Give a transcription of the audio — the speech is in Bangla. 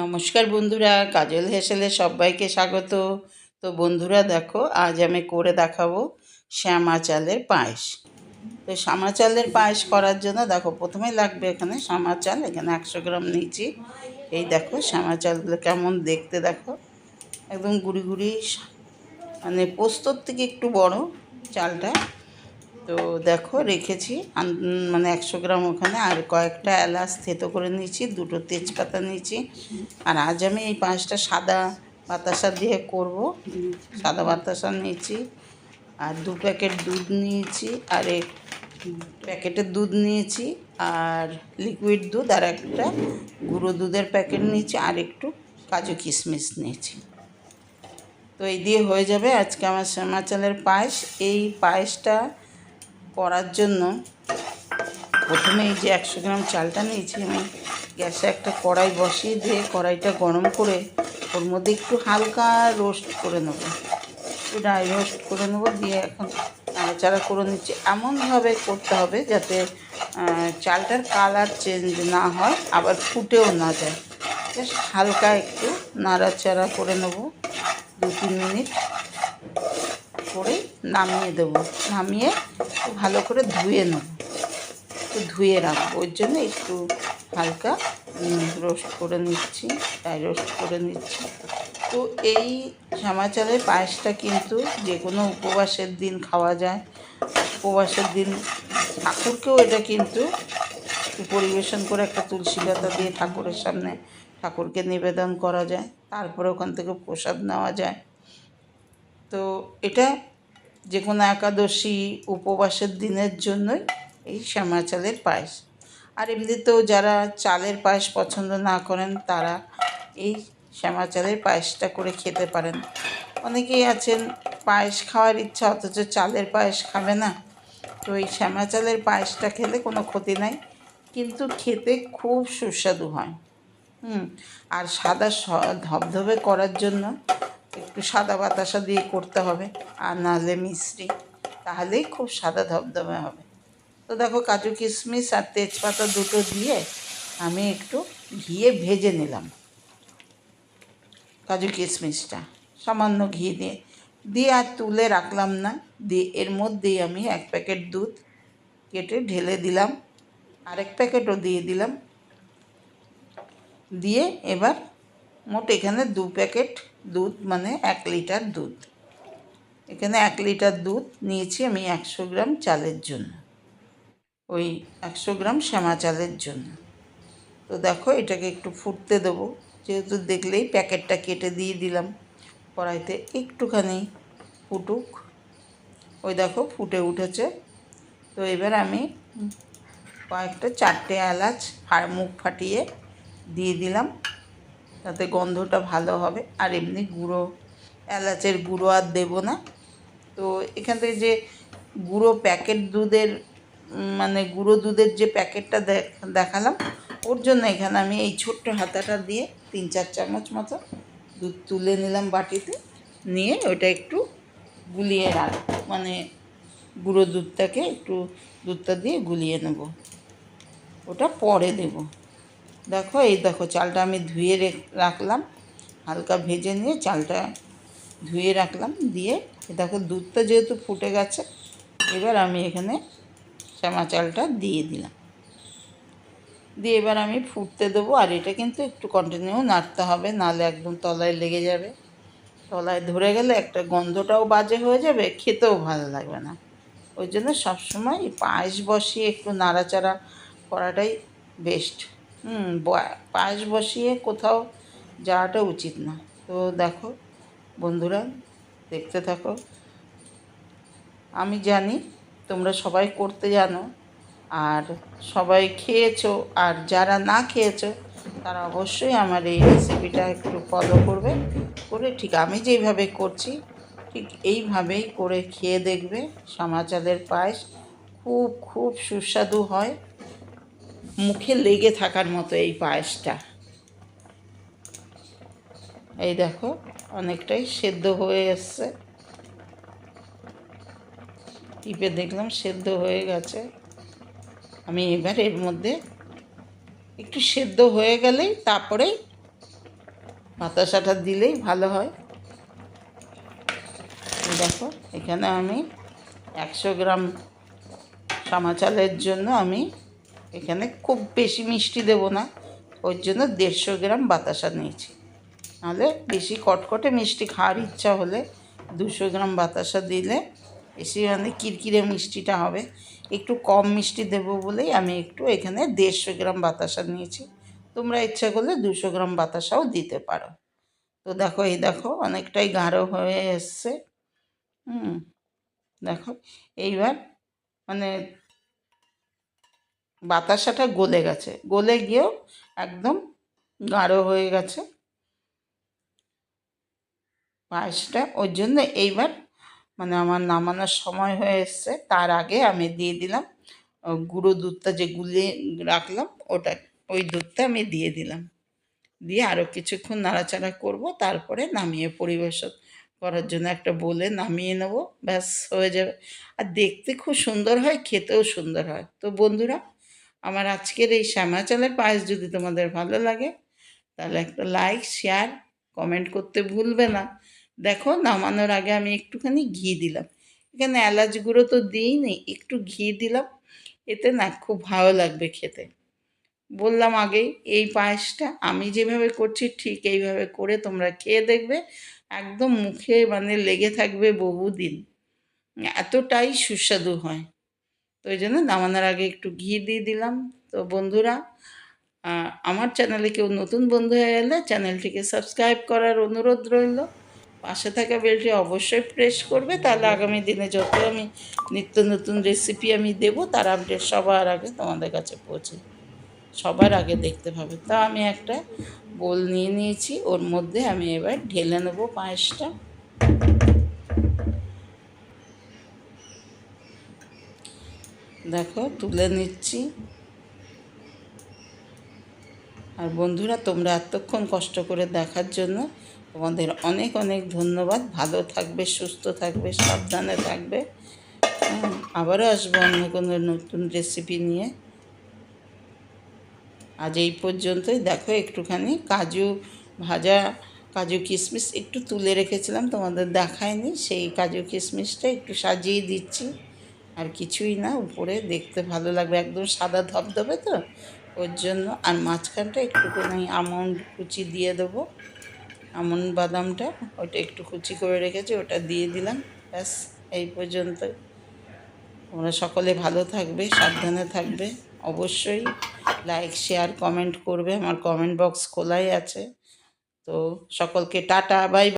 নমস্কার বন্ধুরা, কাজল হেসেলে সবাইকে স্বাগত। তো বন্ধুরা দেখো, আজ আমি করে দেখাবো শ্যামা চালের পায়েস। তো শ্যামা চালের পায়েস করার জন্য দেখো প্রথমে লাগবে এখানে শ্যামা চাল, এখানে একশো গ্রাম নিয়েছি। এই দেখো শ্যামা চালগুলো কেমন দেখতে দেখো, একদম গুড়ি গুড়ি মানে পোস্তর থেকে একটু বড় চালটা। তো দেখো, রেখেছি। মানে একশো গ্রাম ওখানে। আর কয়েকটা এলাচ থেতো করে নিয়েছি, দুটো তেজপাতা নিয়েছি। আর আজ আমি এই পাঁচটা সাদা বাতাসা দিয়ে করব। সাদা বাতাসা নিয়েছি। আর দু প্যাকেট দুধ নিয়েছি। আর এক প্যাকেটের দুধ নিয়েছি। আর লিকুইড দুধ আর একটা গুঁড়ো দুধের প্যাকেট নিয়েছি। আর একটু কাজু কিশমিশ নিয়েছি। তো এই দিয়ে হয়ে যাবে আজকে আমার শ্যামাচালের পায়েস। এই পায়েসটা করার জন্য প্রথমে এই যে একশো গ্রাম চালটা নিয়েছি, আমি গ্যাসে একটা কড়াই বসিয়ে দিয়ে কড়াইটা গরম করে ওর মধ্যে একটু হালকা রোস্ট করে নেব। একটু ড্রাই রোস্ট করে নেব, দিয়ে এখন নাড়াচাড়া করে নিচ্ছি। এমনভাবে করতে হবে যাতে চালটার কালার চেঞ্জ না হয়, আবার ফুটেও না যায়। হালকা একটু নাড়াচাড়া করে নেব দু তিন মিনিট। করে নামিয়ে দেবো। নামিয়ে ভালো করে ধুয়ে নেব। একটু ধুয়ে রাখব। ওই জন্য একটু হালকা রোস্ট করে নিচ্ছি তাই রোস্ট করে নিচ্ছি। তো এই শ্যামা চালের পায়েসটা কিন্তু যে কোনো উপবাসের দিন খাওয়া যায়। উপবাসের দিন ঠাকুরকেও এটা কিন্তু পরিবেশন করে একটা তুলসী পাতা দিয়ে ঠাকুরের সামনে ঠাকুরকে নিবেদন করা যায়। তারপরে ওখান থেকে প্রসাদ নেওয়া যায়। তো এটা যে কোনো একাদশী উপবাসের দিনের জন্যই এই শ্যামা চালের পায়েস। আর এমনিতেও যারা চালের পায়েস পছন্দ না করেন, তারা এই শ্যামা চালের পায়েসটা করে খেতে পারেন। অনেকেই আছেন, পায়েস খাওয়ার ইচ্ছা, অথচ চালের পায়েস খাবে না। তো এই শ্যামা চালের পায়েসটা খেলে কোনো ক্ষতি নাই, কিন্তু খেতে খুব সুস্বাদু হয়। হুম, আর সাদা ধবধবে করার জন্য একটু সাদা বাতাসা দিয়ে করতে হবে আর নাহলে মিশ্রি তাহলেই খুব সাদা ধবধবে হবে। তো দেখো কাজু কিশমিশ আর তেজপাতা দুটো দিয়ে আমি একটু ঘিয়ে ভেজে নিলাম। কাজু কিশমিশটা সামান্য ঘি দিয়ে দিয়ে আর তুলে রাখলাম না, দিয়ে এর মধ্যেই আমি এক প্যাকেট দুধ কেটে ঢেলে দিলাম, আরেক প্যাকেটও দিয়ে দিলাম। দিয়ে এবার মোট এখানে দু প্যাকেট দুধ মানে এক লিটার দুধ। এখানে এক লিটার দুধ নিয়েছি আমি একশো গ্রাম চালের জন্য। ওই একশো গ্রাম শ্যামা চালের জন্য। তো দেখো এটাকে একটু ফুটতে দেবো, যেহেতু দেখলেই প্যাকেটটা কেটে দিয়ে দিলাম। কড়াইতে একটুখানি ফুটুক। ওই দেখো ফুটে উঠেছে। তো এবার আমি কয়েকটা চারটে এলাচ মুখ ফাটিয়ে দিয়ে দিলাম। তাতে গন্ধটা ভালো হবে। আর এমনি গুঁড়ো, এলাচের গুঁড়ো আর দেবো না। তো এখান থেকে যে গুঁড়ো প্যাকেট দুধের মানে গুঁড়ো দুধের যে প্যাকেটটা দেখ- দেখালাম, ওর জন্য এখানে আমি এই ছোট্ট হাতাটা দিয়ে তিন চার চামচ মতো দুধ তুলে নিলাম বাটিতে। নিয়ে ওটা একটু গুলিয়ে রাখ মানে গুঁড়ো দুধটাকে একটু দুধটা দিয়ে গুলিয়ে নেব। ওটা পরে দেব। দেখো, এই দেখো, চালটা আমি ধুয়ে রেখ- রাখলাম। হালকা ভেজে নিয়ে চালটা ধুয়ে রাখলাম, দিয়ে দেখো, দুধটা যেহেতু ফুটে গেছে, এবার আমি এখানে শ্যামা চালটা দিয়ে দিলাম। দিয়ে এবার আমি ফুটতে দেবো, আর এটা কিন্তু একটু কন্টিনিউ নাড়তে হবে, নাহলে একদম তলায় লেগে যাবে। তলায় ধরে গেলে একটা গন্ধটাও বাজে হয়ে যাবে, খেতেও ভালো লাগবে না। ওই জন্য সবসময় পায়েস বসিয়ে একটু নাড়াচাড়া করাটাই বেস্ট হুম পায়েস বসিয়ে কোথাও যাওয়াটা উচিত না। তো দেখো, বন্ধুরা, দেখতে থাকো। আমি জানি তোমরা সবাই করতে জানো, আর সবাই খেয়েছো, আর যারা না খেয়েছো, তারা অবশ্যই আমার এই রেসিপিটা একটু ফলো করবে। করে ঠিক আমি যেইভাবে করছি, ঠিক এইভাবেই করে খেয়ে দেখবে। সমাচালের পায়েস খুব খুব সুস্বাদু হয়। মুখে লেগে থাকার মতো এই পায়েসটা। এই দেখো, অনেকটাই সেদ্ধ হয়ে এসছে। টিপে দেখলাম সেদ্ধ হয়ে গেছে। আমি এবার এর মধ্যে একটু সেদ্ধ হয়ে গেলেই তারপরেই বাতাসাটা দিলেই ভালো হয়। দেখো, এখানে আমি একশো গ্রাম সামা চালের জন্য আমি এখানে খুব বেশি মিষ্টি দেবো না। ওর জন্য দেড়শো গ্রাম বাতাসা নিয়েছি। নাহলে বেশি কটকটে মিষ্টি খাওয়ার ইচ্ছা হলে দুশো গ্রাম বাতাসা দিলে বেশি মানে কিরকিরে মিষ্টিটা হবে। একটু কম মিষ্টি দেবো বলেই আমি একটু এখানে দেড়শো গ্রাম বাতাসা নিয়েছি। তোমরা ইচ্ছা করলে দুশো গ্রাম বাতাসাও দিতে পারো। তো দেখো, এই দেখো, অনেকটাই গাঢ় হয়ে এসছে। হুম, দেখো, এইবার মানে বাতাসাটা গলে গেছে। গলে গিয়েও একদম গাঢ় হয়ে গেছে। পায়েসটা ওই জন্য এইবার মানে আমার নামানোর সময় হয়ে এসছে। তার আগে আমি দিয়ে দিলাম গুঁড়ো দুধটা যে গুলিয়ে রাখলাম, ওটা ওই দুধটা আমি দিয়ে দিলাম। দিয়ে আরও কিছুক্ষণ নাড়াচাড়া করব, তারপরে নামিয়ে পরিবেশন করার জন্য একটা বলে নামিয়ে নেব, ব্যাস হয়ে যাবে। আর দেখতে খুব সুন্দর হয়, খেতেও সুন্দর হয়। তো বন্ধুরা আমার আজকের এই শ্যামা চালের পায়েস যদি তোমাদের ভালো লাগে, তাহলে একটা লাইক শেয়ার কমেন্ট করতে ভুলবে না। দেখো, নামানোর আগে আমি একটুখানি ঘি দিলাম। এখানে এলাচ গুঁড়ো তো দিইনি, একটু ঘি দিলাম। এতে না খুব ভালো লাগবে খেতে। বললাম আগেই, এই পায়েসটা আমি যেভাবে করছি, ঠিক এইভাবে করে তোমরা খেয়ে দেখবে। একদম মুখে মানে লেগে থাকবে বহুদিন। এতটাই সুস্বাদু হয়। তো ওই জন্য নামানোর আগে একটু ঘি দিয়ে দিলাম। তো বন্ধুরা আমার চ্যানেলে কেউ নতুন বন্ধু হয়ে এলে চ্যানেলটিকে সাবস্ক্রাইব করার অনুরোধ রইল। পাশে থাকা বেলটি অবশ্যই প্রেস করবে, তাহলে আগামী দিনে যত আমি নিত্য নতুন রেসিপি আমি দেব, তার আপডেট সবার আগে তোমাদের কাছে পৌঁছে, সবার আগে দেখতে পাবে। তা আমি একটা বোল নিয়ে নিয়েছি, ওর মধ্যে আমি এবার ঢেলে নেব পায়েসটা। দেখো তুলে নিচ্ছি। আর বন্ধুরা তোমরা এতক্ষণ কষ্ট করে দেখার জন্য তোমাদের অনেক অনেক ধন্যবাদ। ভালো থাকবে সুস্থ থাকবে সাবধানে থাকবে। হ্যাঁ, আবারও আসব অন্য কোনো নতুন রেসিপি নিয়ে। আজ এই পর্যন্তই। দেখো একটুখানি কাজু ভাজা কাজু কিশমিশ একটু তুলে রেখেছিলাম তোমাদের দেখায়নি সেই কাজু কিশমিশটা একটু সাজিয়ে দিচ্ছি। আর কিছুই না, উপরে দেখতে ভালো লাগবে, একদম সাদা ধবধবে তো, ওর জন্য। আর মাঝখানটা একটুখানি আমন্ড কুচি দিয়ে দেবো, আমন্ড বাদামটা, ওটা একটু কুচি করে রেখেছি, ওটা দিয়ে দিলাম, ব্যাস, এই পর্যন্ত। তোমরা সকলে ভালো থাকবে, সাবধানে থাকবে, অবশ্যই লাইক, শেয়ার, কমেন্ট করবে, আমার কমেন্ট বক্স খোলাই আছে। তো সকলকে টাটা বাই